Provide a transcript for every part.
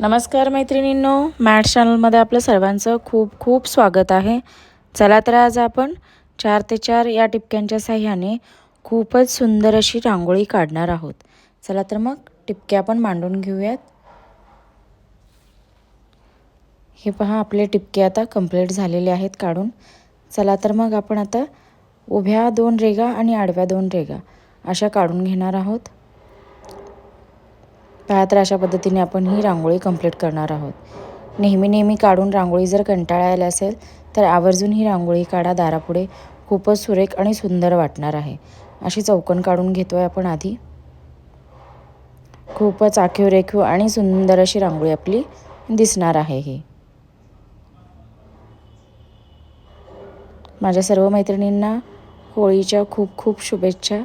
नमस्कार मैत्रिणींनो मॅट चॅनलमध्ये आपलं सर्वांचं खूप खूप स्वागत आहे. चला तर आज आपण चार ते चार या टिपक्यांच्या साह्याने खूपच सुंदर अशी रांगोळी काढणार आहोत. चला तर मग टिपके आपण मांडून घेऊयात. हे पहा आपले टिपके आता कंप्लीट झालेले आहेत काढून. चला तर मग आपण आता उभ्या दोन रेगा आणि आडव्या दोन रेगा अशा काढून घेणार आहोत. पहा तर अशा पद्धतीने आपण ही रांगोळी कंप्लीट करणार आहोत. नेहमी नेहमी काढून रांगोळी जर कंटाळा आला असेल तर आवर्जून ही रांगोळी काढा. दारापुढे खूपच सुरेख आणि सुंदर वाटणार आहे. अशी चौकन काढून घेतो आहे आपण आधी. खूपच आखीव रेखीव आणि सुंदर अशी रांगोळी आपली दिसणार आहे ही. माझ्या सर्व मैत्रिणींना होळीच्या खूप खूप शुभेच्छा.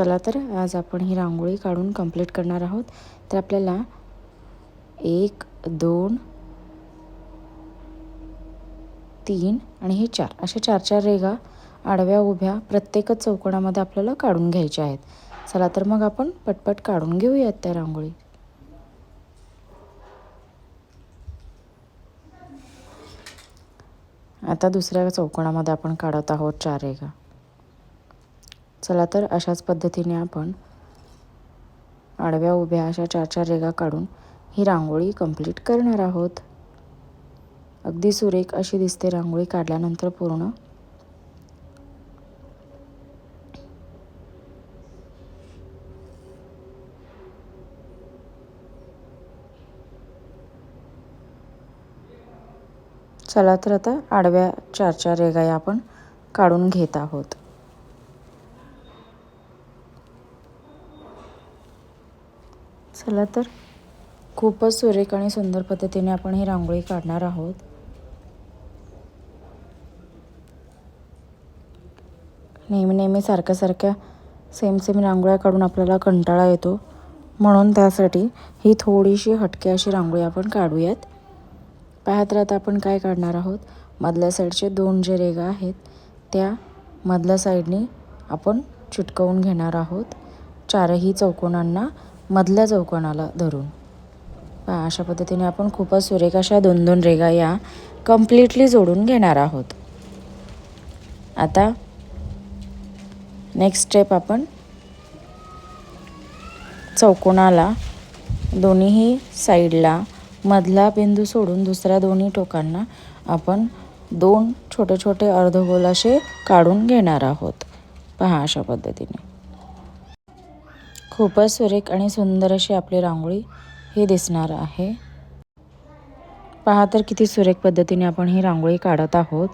चला तर आज आपण ही रांगोळी काढून कंप्लीट करणार आहोत. तर आपल्याला एक दोन तीन आणि हे चार अशा चार चार रेगा आडव्या उभ्या प्रत्येकच चौकोनामध्ये आपल्याला काढून घ्यायच्या आहेत. चला तर मग आपण पटपट काढून घेऊयात त्या रांगोळी. आता दुसऱ्या चौकोनामध्ये आपण काढत आहोत चार रेगा चला तर अशाच पद्धतीने आपण आडव्या उभ्या अशा चार चार रेगा काढून ही रांगोळी कंप्लीट करणार आहोत. अगदी सुरेख अशी दिसते रांगोळी काढल्यानंतर पूर्ण. चला तर आता आडव्या चार चार रेगा या आपण काढून घेत आहोत. चला तर. खूपच सुरेख आणि सुंदर पद्धतीने आपण ही रांगोळी काढणार आहोत. नेहमी नेहमी सारख्या सारख्या सेम सेम रांगोळ्या काढून आपल्याला कंटाळा येतो. म्हणून त्यासाठी ही थोडीशी हटके अशी रांगोळी आपण काढूयात. पाहत राहता आपण काय काढणार आहोत. मधल्या साईडचे दोन जे रेगा आहेत त्या मधल्या साईडनी आपण चिटकवून घेणार आहोत. चारही चौकोनांना मधल्या चौकोनाला धरून. पहा अशा पद्धतीने आपण खूपच सुरेख अशा दोन दोन रेगा या कम्प्लिटली जोडून घेणार आहोत. आता नेक्स्ट स्टेप आपण चौकोनाला दोन्हीही साईडला मधला बिंदू सोडून दुसऱ्या दोन्ही टोकांना आपण दोन छोटे छोटे अर्धगोल असे काढून घेणार आहोत. पहा अशा पद्धतीने. खूपच सुरेख आणि सुंदर अशी आपली रांगोळी ही दिसणार आहे. पहा तर किती सुरेख पद्धतीने आपण ही रांगोळी काढत आहोत.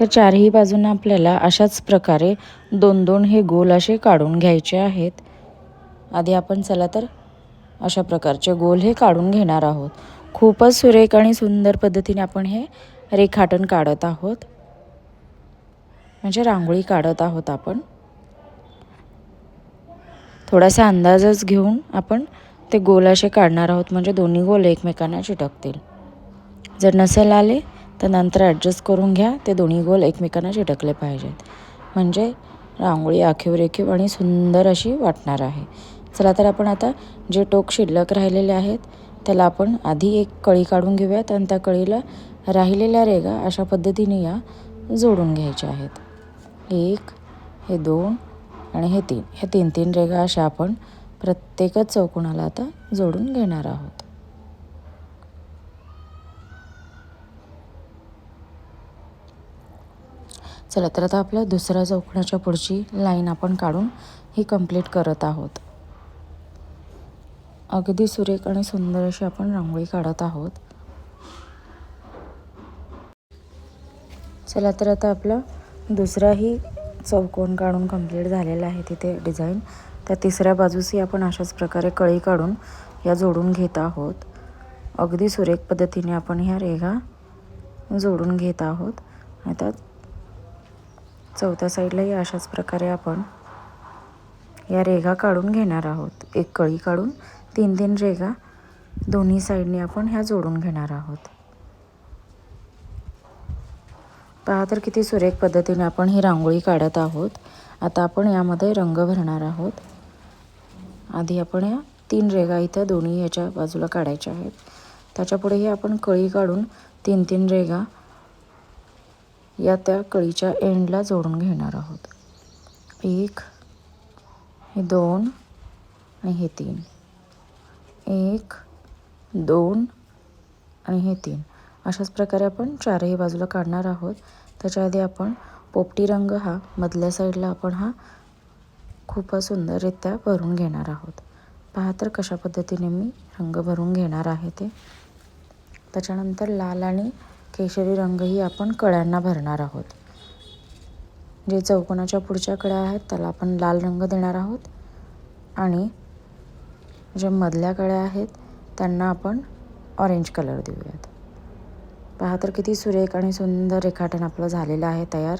तर चारही बाजूंना आपल्याला अशाच प्रकारे दोन दोन हे गोल असे काढून घ्यायचे आहेत. आधी आपण चला तर अशा प्रकारचे गोल हे काढून घेणार आहोत. खूपच सुरेख आणि सुंदर पद्धतीने आपण हे रेखाटन काढत आहोत. म्हणजे रांगोळी काढत आहोत आपण. थोडासा अंदाजच घेऊन आपण ते गोल असे काढणार आहोत. म्हणजे दोन्ही गोल एकमेकांना चिटकतील. जर नसेल आले तर नंतर ॲडजस्ट करून घ्या. ते दोन्ही गोल एकमेकांना चिटकले पाहिजेत. म्हणजे रांगोळी आखीव रेखीव आणि सुंदर अशी वाटणार आहे. चला तर आपण आता जे टोक शिल्लक राहिलेले आहेत त्याला आपण आधी एक कळी काढून घेऊयात आणि त्या कळीला राहिलेल्या रेगा अशा पद्धतीने या जोडून घ्यायच्या आहेत. एक हे दोन आणि हे तीन हे तीन तीन रेगा अशा आपण प्रत्येकच चौकोनाला आता जोडून घेणार आहोत. चला तर आता आपल्या दुसऱ्या चौकोनाच्या पुढची लाईन आपण काढून ही कंप्लीट करत आहोत. अगदी सुरेख आणि सुंदर अशी आपण रांगोळी काढत आहोत. चला तर आता आपला दुसराही चौकोन काढून कंप्लीट झालेला आहे तिथे डिझाईन. त्या तिसऱ्या बाजूसही आपण अशाच प्रकारे कळी काढून या जोडून घेत आहोत. अगदी सुरेख पद्धतीने आपण ह्या रेघा जोडून घेत आहोत. आता चौथ्या साईडलाही अशाच प्रकारे आपण या रेघा काढून घेणार आहोत. एक कळी काढून तीन तीन रेगा दोन्ही साईडने आपण ह्या जोडून घेणार आहोत. पहा तर किती सुरेख पद्धतीने आपण ही रांगोळी काढत आहोत. आता आपण यामध्ये रंग भरणार आहोत. आधी आपण या तीन रेगा इथं दोन्ही याच्या बाजूला काढायच्या आहेत. त्याच्यापुढेही आपण कळी काढून तीन तीन रेगा या त्या कळीच्या एंडला जोडून घेणार आहोत. एक हे दोन आणि हे तीन. एक दोन आणि हे तीन. अशाच प्रकारे आपण चारही बाजूला काढणार आहोत. त्याच्या आधी आपण पोपटी रंग हा मधल्या साईडला आपण हा खूपच सुंदररित्या भरून घेणार आहोत. पहा तर कशा पद्धतीने मी रंग भरून घेणार आहे ते. त्याच्यानंतर लाल आणि केशरी रंगही आपण कळ्यांना भरणार आहोत. जे चौकोनाच्या पुढच्या कळ्या आहेत त्याला आपण लाल रंग देणार आहोत. आणि जे मधल्या कळ्या आहेत त्यांना आपण ऑरेंज कलर देऊयात. पहा तर किती सुरेख आणि सुंदर रेखाटन आपलं झालेलं आहे तयार.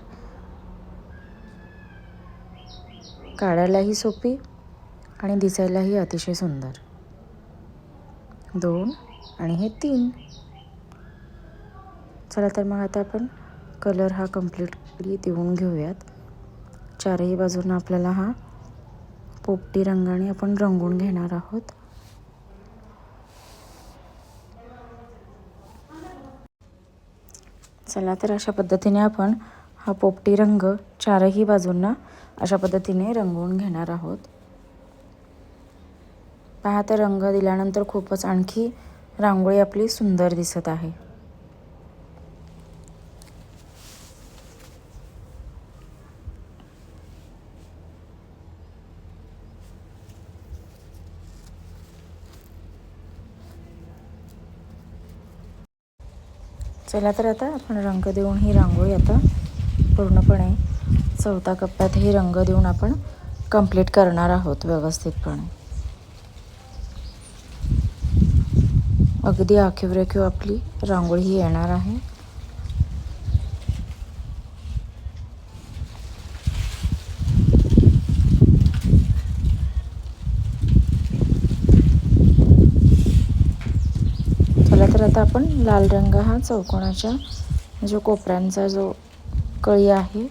काढायलाही सोपी आणि दिसायलाही अतिशय सुंदर. दोन आणि हे तीन. चला तर मग आता आपण कलर हा कम्प्लीटली देऊन घेऊयात. चारही बाजूनं आपल्याला हा पोपटी रंगाने आपण रंगून घेणार आहोत. चला तर अशा पद्धतीने आपण हा पोपटी रंग चारही बाजूंना अशा पद्धतीने रंगवून घेणार आहोत. पहा तर रंग दिल्यानंतर खूपच आणखी रांगोळी आपली सुंदर दिसत आहे. चला तर आता आपण रंग देऊन ही रांगोळी आता पूर्णपणे चौथा कप्प्यात ही रंग देऊन आपण कंप्लीट करणार आहोत व्यवस्थितपणे. अगदी आखीव रेखीव आपली रांगोळी ही येणार आहे. आता आपण लाल रंग हा चौकोनाच्या जो कोपऱ्यांचा जो कळी आहे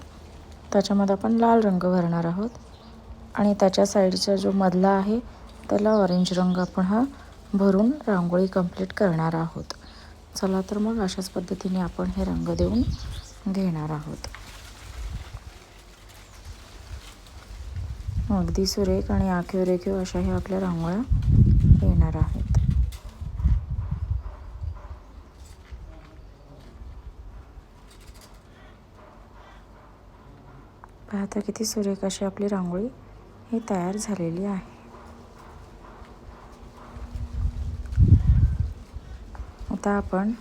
त्याच्यामध्ये आपण लाल रंग भरणार आहोत. आणि त्याच्या साईडचा जो मधला आहे त्याला ऑरेंज रंग आपण हा भरून रांगोळी कंप्लीट करणार आहोत. चला तर मग अशाच पद्धतीने आपण हे रंग देऊन घेणार आहोत. अगदी सुरेख आणि आखीव रेखीव अशा ह्या आपल्या रांगोळ्या येणार आहेत. पाहता किती सुरेख अशी आपली रांगोळी ही तयार झालेली आहे. आता आपण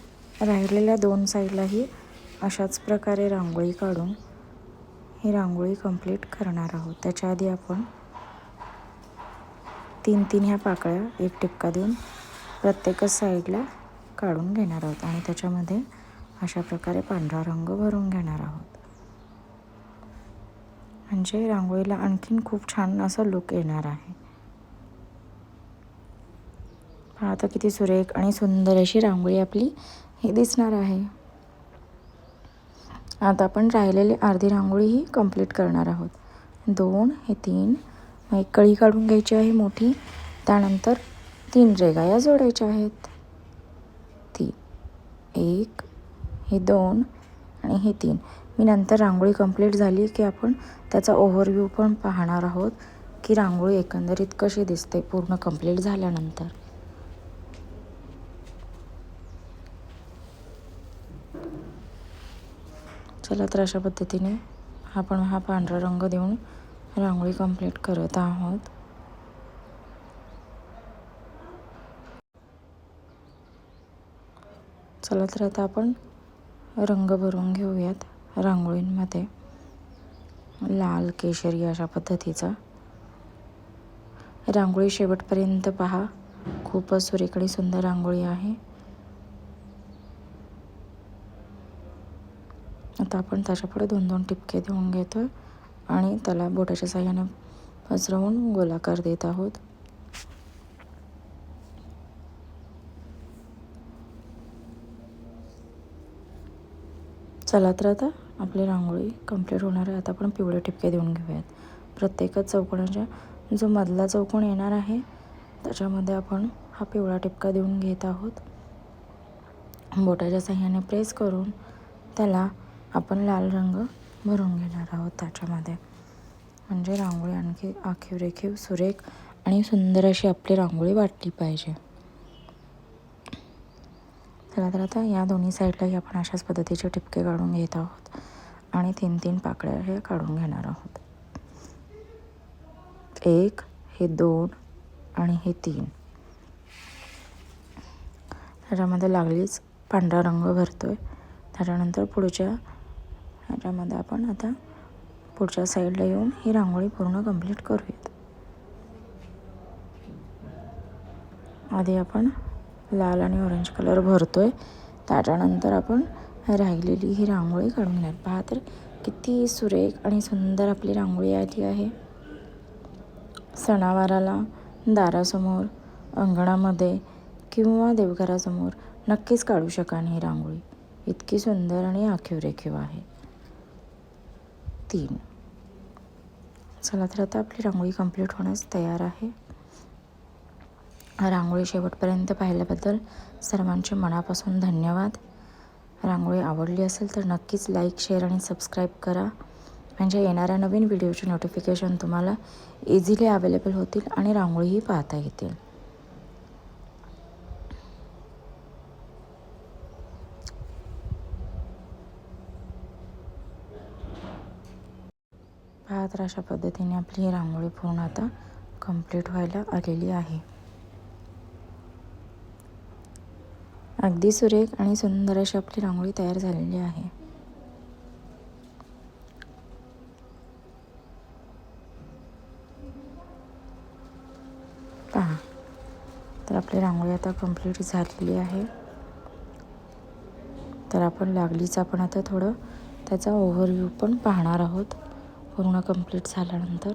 राहिलेल्या दोन साईडलाही अशाच प्रकारे रांगोळी काढून ही रांगोळी कंप्लीट करणार आहोत. त्याच्या आधी आपण तीन तीन ह्या पाकळ्या एक टिपका देऊन प्रत्येकच साईडला काढून घेणार आहोत आणि त्याच्यामध्ये अशा प्रकारे पांढरा रंग भरून घेणार आहोत. म्हणजे रांगोळीला आणखीन खूप छान असं लुक येणार आहे. आता किती सुरेख आणि सुंदर अशी रांगोळी आपली ही दिसणार आहे. आता आपण राहिलेली अर्धी रांगोळी ही कंप्लीट करणार आहोत. दोन हे तीन. एक कळी काढून घ्यायची आहे मोठी. त्यानंतर तीन रेगा या जोडायच्या आहेत. ती एक हे दोन आणि हे तीन. मी नंतर रांगोळी कंप्लीट झाली की आपण त्याचा ओव्हरव्ह्यू पण पाहणार आहोत की रांगोळी एकंदरीत कशी दिसते पूर्ण कंप्लीट झाल्यानंतर. चला तर अशा पद्धतीने आपण हा पांढरा रंग देऊन रांगोळी कंप्लीट करत आहोत. चला तर आता आपण रंग भरून घेऊयात. रांगोळींमध्ये लाल केशरी अशा पद्धतीचा. रांगोळी शेवटपर्यंत पहा. खूपच सुरेकडे सुंदर रांगोळी आहे. आता आपण त्याच्यापुढे दोन दोन टिपके देऊन घेतो आणि त्याला बोटाच्या साह्याने पसरवून गोलाकार देत आहोत. चला तर आता आपली रांगोळी कंप्लीट होणार आहे आता आपण पिवळे टिपके देऊन घेऊयात. प्रत्येकच चौकोनाच्या जो मधला चौकोन येणार आहे त्याच्यामध्ये आपण हा पिवळा टिपका देऊन घेत आहोत. बोटाच्या साह्याने प्रेस करून त्याला आपण लाल रंग भरून घेणार आहोत त्याच्यामध्ये. म्हणजे रांगोळी आणखी आखीव रेखीव सुरेख आणि सुंदर अशी आपली रांगोळी वाटली पाहिजे. चला तर आता या दोन्ही साईडलाही आपण अशाच पद्धतीचे ठिपके काढून घेत आहोत. आणि तीन तीन पाकळ्या हे काढून घेणार आहोत. एक हे दोन आणि हे तीन. त्याच्यामध्ये लागलीच पांढरा रंग भरतो आहे त्याच्यानंतर पुढच्या ह्याच्यामध्ये आपण आता पुढच्या साईडला येऊन ही रांगोळी पूर्ण कंप्लीट करूयात. आधी आपण लाल आणि ऑरेंज कलर भरतो आहे त्याच्यानंतर आपण राहिलेली ही रांगोळी काढून घेणार पहा तर किती सुरेख आणि सुंदर आपली रांगोळी आली आहे. सणावाराला दारासमोर अंगणामध्ये किंवा देवघरासमोर नक्कीच काढू शकाल ही रांगोळी. इतकी सुंदर आणि आखीव रेखीव आहे. तीन. चला तर आता आपली रांगोळी कंप्लीट होण्यास तयार आहे. रांगोळी शेवटपर्यंत पाहिल्याबद्दल सर्वांचे मनापासून धन्यवाद. रांगोळी आवडली असेल तर नक्कीच लाईक शेअर आणि सबस्क्राईब करा. म्हणजे येणाऱ्या नवीन व्हिडिओचे नोटिफिकेशन तुम्हाला इझिली अवेलेबल होतील आणि रांगोळीही पाहता येतील. पाहत तर अशा पद्धतीने आपली ही रांगोळी पूर्ण आता कंप्लीट व्हायला आलेली आहे. अगदी सुरेख आणि सुंदर अशी आपली रांगोळी तयार झालेली आहे. पहा तर आपली रांगोळी आता कंप्लीट झालेली आहे. तर आपण लागलीच आपण आता थोडं त्याचा ओव्हरव्ह्यू पण पाहणार आहोत पूर्ण कंप्लीट झाल्यानंतर.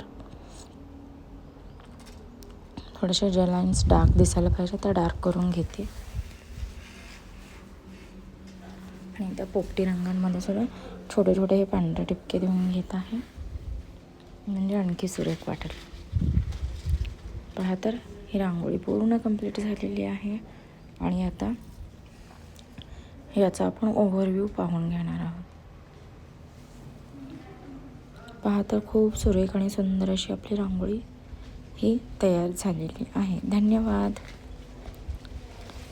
थोडेसे ज्या लाईन्स डार्क दिसायला पाहिजे त्या डार्क करून घेते आणि त्या पोपटी रंगांमध्ये सुद्धा छोटे छोटे हे पांढरे टिपके देऊन घेत आहे. म्हणजे आणखी सुरेख वाटेल. पहा तर ही रांगोळी पूर्ण कंप्लीट झालेली आहे. आणि आता याचा आपण ओव्हरव्ह्यू पाहून घेणार आहोत. पहा तर खूप सुरेख आणि सुंदर अशी आपली रांगोळी ही तयार झालेली आहे. धन्यवाद.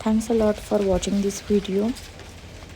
Thanks a lot for watching this video